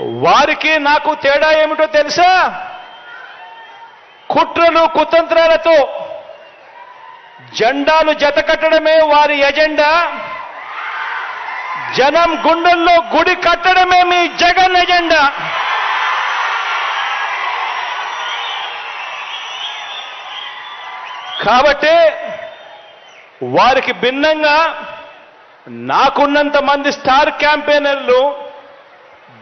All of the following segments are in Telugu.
వారికి నాకు తేడా ఏమిటో తెలుసా? కుట్రలు కుతంత్రాలతో జెండాలు జతకట్టడమే వారి ఎజెండా. జనం గుండెల్లో గుడి కట్టడమే మీ జగన్ ఎజెండా. కాబట్టి వారికి భిన్నంగా నాకున్నంత మంది స్టార్ క్యాంపెయినర్లు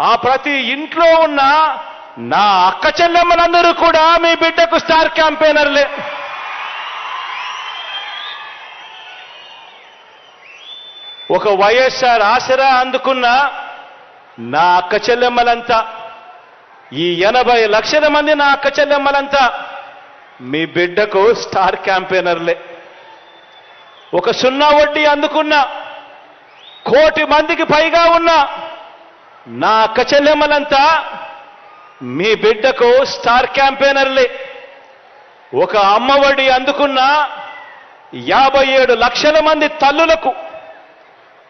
ఆ ప్రతి ఇంట్లో ఉన్న నా అక్క చెల్లెమ్మలందరూ కూడా మీ బిడ్డకు స్టార్ క్యాంపెయినర్లే. ఒక వైఎస్ఆర్ ఆసరా అందుకున్న నా అక్క చెల్లెమ్మలంతా ఈ ఎనభై లక్షల మంది నా అక్క చెల్లెమ్మలంతా మీ బిడ్డకు స్టార్ క్యాంపెయినర్లే. ఒక సున్నా వడ్డీ అందుకున్న కోటి మందికి పైగా ఉన్న నా అక్క చెల్లెమ్మలంతా మీ బిడ్డకు స్టార్ క్యాంపెయినర్లే. ఒక అమ్మ అందుకున్న యాభై ఏడు లక్షల మంది తల్లులకు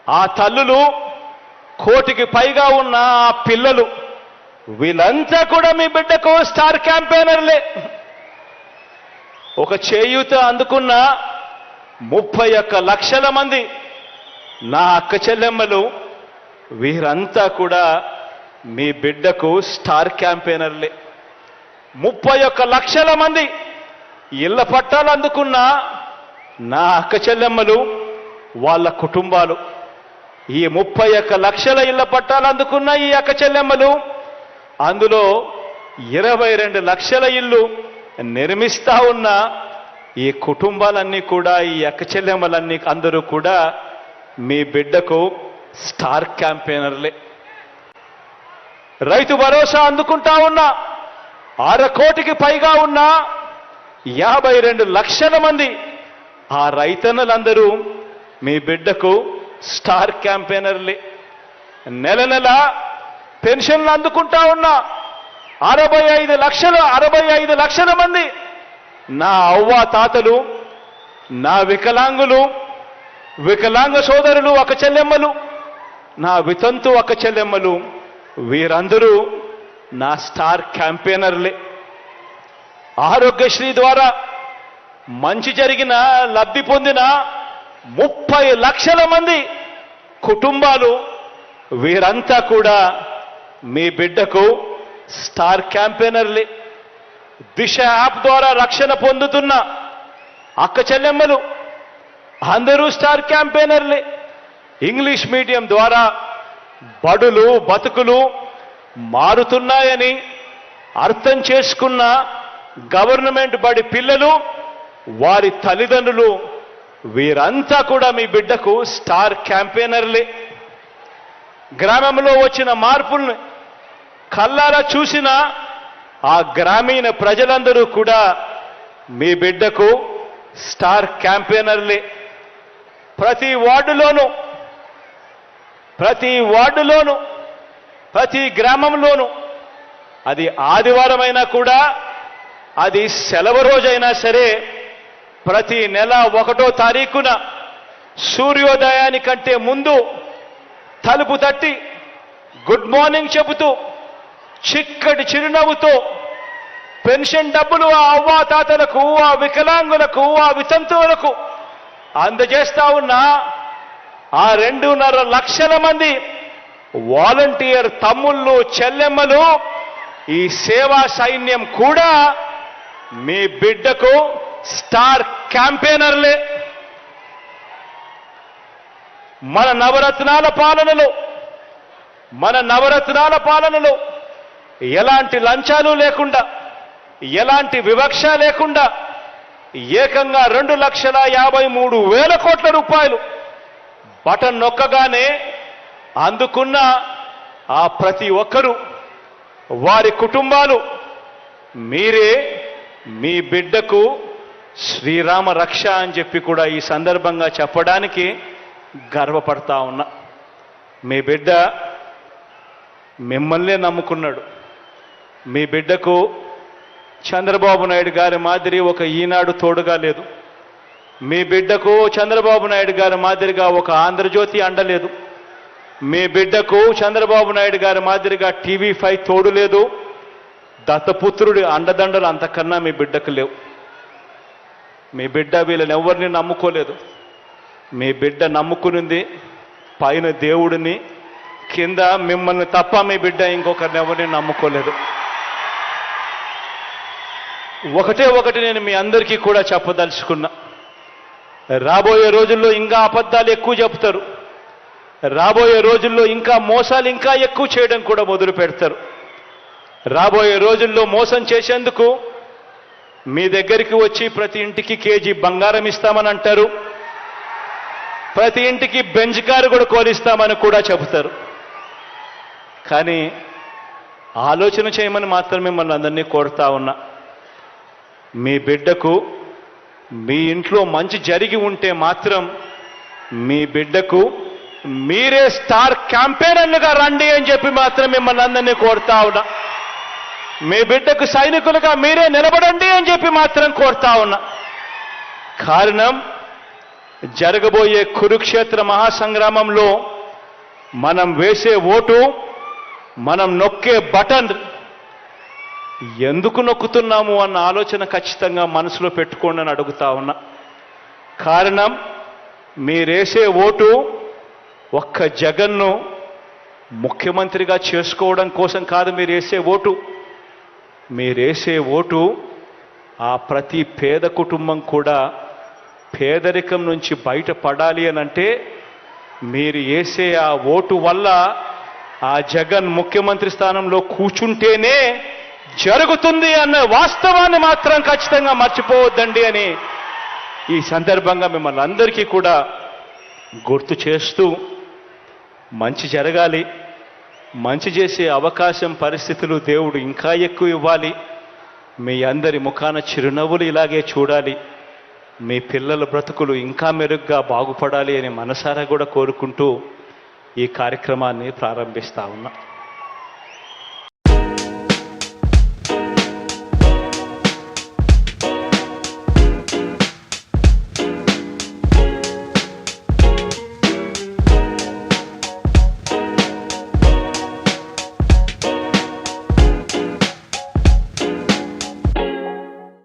ఆ తల్లులు కోటికి పైగా ఉన్న ఆ పిల్లలు వీళ్ళంతా కూడా మీ బిడ్డకు స్టార్ క్యాంపెయినర్లే. ఒక చేయూత అందుకున్న ముప్పై ఒక్క లక్షల మంది నా అక్క చెల్లెమ్మలు వీరంతా కూడా మీ బిడ్డకు స్టార్ క్యాంపెయినర్లే. ముప్పై ఒక్క లక్షల మంది ఇళ్ళ పట్టాలు అందుకున్న నా అక్క చెల్లెమ్మలు వాళ్ళ కుటుంబాలు. ఈ ముప్పై ఒక్క లక్షల ఇళ్ళ పట్టాలు అందుకున్న ఈ అక్క చెల్లెమ్మలు అందులో ఇరవై రెండు లక్షల ఇల్లు నిర్మిస్తా ఉన్న ఈ కుటుంబాలన్నీ కూడా ఈ అక్క చెల్లెమ్మలన్నీ అందరూ కూడా మీ బిడ్డకు స్టార్ క్యాంపెయినర్లే. రైతు భరోసా అందుకుంటా ఉన్న అర కోటికి పైగా ఉన్న యాభై రెండు లక్షల మంది ఆ రైతన్నలందరూ మీ బిడ్డకు స్టార్ క్యాంపెయినర్లే. నెల నెల పెన్షన్లు అందుకుంటా ఉన్న అరవై ఐదు లక్షల అరవై ఐదు లక్షల మంది నా అవ్వ తాతలు నా వికలాంగులు వికలాంగ సోదరులు ఒక చెల్లెమ్మలు నా వితంతు ఒక చెల్లెమ్మలు. వీరందరూ నా స్టార్ క్యాంపెయినర్లే. ఆరోగ్యశ్రీ ద్వారా మంచి జరిగిన లబ్ధి పొందిన ముప్పై లక్షల మంది కుటుంబాలు వీరంతా కూడా మీ బిడ్డకు స్టార్ క్యాంపెయినర్లే. దిశ యాప్ ద్వారా రక్షణ పొందుతున్న అక్క చెల్లెమ్మలు అందరూ స్టార్ క్యాంపెయినర్లే. ఇంగ్లీష్ మీడియం ద్వారా బడులు బతుకులు మారుతున్నాయని అర్థం చేసుకున్న గవర్నమెంట్ బడి పిల్లలు వారి తల్లిదండ్రులు వీరంతా కూడా మీ బిడ్డకు స్టార్ క్యాంపెయినర్లే. గ్రామంలో వచ్చిన మార్పుల్ని కల్లారా చూసిన ఆ గ్రామీణ ప్రజలందరూ కూడా మీ బిడ్డకు స్టార్ క్యాంపెయినర్లే. ప్రతి వార్డులోనూ ప్రతి వార్డులోనూ ప్రతి గ్రామంలోనూ అది ఆదివారమైనా కూడా అది సెలవు రోజైనా సరే ప్రతి నెల ఒకటో తారీఖున సూర్యోదయానికంటే ముందు తలుపు తట్టి గుడ్ మార్నింగ్ చెబుతూ చిక్కటి చిరునవ్వుతో పెన్షన్ డబ్బులు ఆ అవ్వాతాతలకు ఆ వికలాంగులకు ఆ వితంతువులకు అందజేస్తా ఉన్న ఆ రెండున్నర లక్షల మంది వాలంటీర్ తమ్ముళ్ళు చెల్లెమ్మలు ఈ సేవా సైన్యం కూడా మీ బిడ్డకు స్టార్ క్యాంపెయినర్లే. మన నవరత్నాల పాలనలో మన నవరత్నాల పాలనలో ఎలాంటి లంచాలు లేకుండా ఎలాంటి వివక్ష లేకుండా ఏకంగా రెండు లక్షల యాభై మూడు వేల కోట్ల రూపాయలు బటన్ నొక్కగానే అందుకున్న ఆ ప్రతి ఒక్కరూ వారి కుటుంబాలు మీరే మీ బిడ్డకు శ్రీరామ రక్ష అని చెప్పి కూడా ఈ సందర్భంగా చెప్పడానికి గర్వపడతా ఉన్నా. మీ బిడ్డ మిమ్మల్నే నమ్ముకున్నాడు. మీ బిడ్డకు చంద్రబాబు నాయుడు గారి మాదిరి ఒక ఈనాడు తోడుగా లేదు. మీ బిడ్డకు చంద్రబాబు నాయుడు గారి మాదిరిగా ఒక ఆంధ్రజ్యోతి అండలేదు. మీ బిడ్డకు చంద్రబాబు నాయుడు గారి మాదిరిగా టీవీ ఫైవ్ తోడు లేదు. దత్తపుత్రుడి అండదండలు అంతకన్నా మీ బిడ్డకు లేవు. మీ బిడ్డ వీళ్ళని ఎవరిని నమ్ముకోలేదు. మీ బిడ్డ నమ్ముకునింది పైన దేవుడిని కింద మిమ్మల్ని తప్ప మీ బిడ్డ ఇంకొకరిని ఎవరిని నమ్ముకోలేదు. ఒకటే ఒకటి నేను మీ అందరికీ కూడా చెప్పదలుచుకున్నా. రాబోయే రోజుల్లో ఇంకా అబద్ధాలు ఎక్కువ చెప్తారు రాబోయే రోజుల్లో ఇంకా మోసాలు ఇంకా ఎక్కువ చేయడం కూడా మొదలు పెడతారు. రాబోయే రోజుల్లో మోసం చేసేందుకు మీ దగ్గరికి వచ్చి ప్రతి ఇంటికి కేజీ బంగారం ఇస్తామని అంటారు. ప్రతి ఇంటికి బెంచ్ కారు కూడా కోరిస్తామని కూడా చెబుతారు. కానీ ఆలోచన చేయమని మాత్రం మిమ్మల్ని అందరినీ కోరుతా ఉన్నా. మీ బిడ్డకు మీ ఇంట్లో మంచి జరిగి ఉంటే మాత్రం మీ బిడ్డకు మీరే స్టార్ క్యాంపెయినర్లుగా రండి అని చెప్పి మాత్రం మిమ్మల్ని అందరినీ కోరుతా ఉన్నా. మీ బిడ్డకు సైనికులుగా మీరే నిలబడండి అని చెప్పి మాత్రం కోరుతా ఉన్నా. కారణం జరగబోయే కురుక్షేత్ర మహాసంగ్రామంలో మనం వేసే ఓటు మనం నొక్కే బటన్ ఎందుకు నొక్కుతున్నాము అన్న ఆలోచన ఖచ్చితంగా మనసులో పెట్టుకోండి అని అడుగుతా ఉన్నా. కారణం మీరేసే ఓటు ఒక్క జగన్ను ముఖ్యమంత్రిగా చేసుకోవడం కోసం కాదు మీరు వేసే ఓటు. మీరేసే ఓటు ఆ ప్రతి పేద కుటుంబం కూడా పేదరికం నుంచి బయటపడాలి అని అంటే మీరు వేసే ఆ ఓటు వల్ల ఆ జగన్ ముఖ్యమంత్రి స్థానంలో కూర్చుంటేనే జరుగుతుంది అన్న వాస్తవాన్ని మాత్రం ఖచ్చితంగా మర్చిపోవద్దండి అని ఈ సందర్భంగా మిమ్మల్ని అందరికీ కూడా గుర్తు చేస్తూ మంచి జరగాలి మంచి చేసే అవకాశం పరిస్థితులు దేవుడు ఇంకా ఎక్కువ ఇవ్వాలి. మీ అందరి ముఖాన చిరునవ్వులు ఇలాగే చూడాలి. మీ పిల్లల బ్రతుకులు ఇంకా మెరుగ్గా బాగుపడాలి అని మనసారా కూడా కోరుకుంటూ ఈ కార్యక్రమాన్ని ప్రారంభిస్తా ఉన్నా.